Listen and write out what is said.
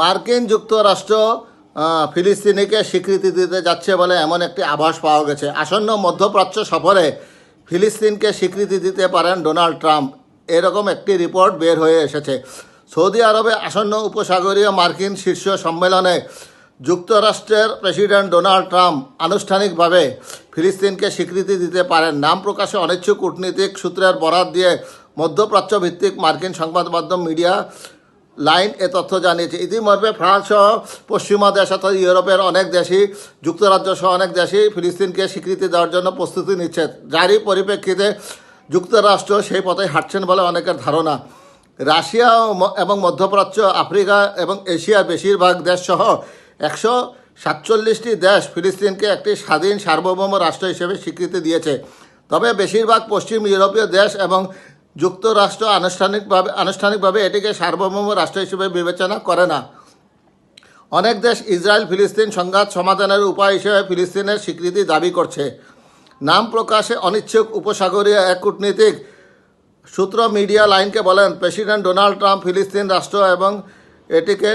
মার্কিন যুক্তরাষ্ট্র ফিলিস্তিনিকে স্বীকৃতি দিতে যাচ্ছে বলে এমন একটি আভাস পাওয়া গেছে। আসন্ন মধ্যপ্রাচ্য সফরে ফিলিস্তিনকে স্বীকৃতি দিতে পারেন ডোনাল্ড ট্রাম্প। এরকম একটি রিপোর্ট বের হয়ে এসেছে। সৌদি আরবে আসন্ন উপসাগরীয় মার্কিন শীর্ষ সম্মেলনে যুক্তরাষ্ট্রের প্রেসিডেন্ট ডোনাল্ড ট্রাম্প আনুষ্ঠানিকভাবে ফিলিস্তিনকে স্বীকৃতি দিতে পারেন। নাম প্রকাশে অনিচ্ছুক কূটনীতিক সূত্রের বরাত দিয়ে মধ্যপ্রাচ্য ভিত্তিক মার্কিন সংবাদ মাধ্যম মিডিয়া লাইন এ তথ্য জানিয়েছে। ইতিমধ্যে ফ্রান্স সহ পশ্চিমা দেশ অর্থাৎ ইউরোপের অনেক দেশই, যুক্তরাজ্য সহ অনেক দেশই ফিলিস্তিনকে স্বীকৃতি দেওয়ার জন্য প্রস্তুতি নিচ্ছে। যারই পরিপ্রেক্ষিতে যুক্তরাষ্ট্র সেই পথে হাঁটছেন বলে অনেকের ধারণা। রাশিয়া এবং মধ্যপ্রাচ্য, আফ্রিকা এবং এশিয়ার বেশিরভাগ দেশসহ একশো সাতচল্লিশটি দেশ ফিলিস্তিনকে একটি স্বাধীন সার্বভৌম রাষ্ট্র হিসেবে স্বীকৃতি দিয়েছে। তবে বেশিরভাগ পশ্চিম ইউরোপীয় দেশ এবং যুক্তরাষ্ট্র আনুষ্ঠানিকভাবে আনুষ্ঠানিকভাবে এটিকে সার্বভৌম রাষ্ট্র হিসেবে বিবেচনা করে না। অনেক দেশ ইসরায়েল ফিলিস্তিন সংঘাত সমাধানের উপায় হিসেবে ফিলিস্তিনের স্বীকৃতি দাবি করছে। নাম প্রকাশে অনিচ্ছুক উপসাগরীয় এক কূটনীতিক সূত্র মিডিয়া লাইনকে বলেন, প্রেসিডেন্ট ডোনাল্ড ট্রাম্প ফিলিস্তিন রাষ্ট্র এবং এটিকে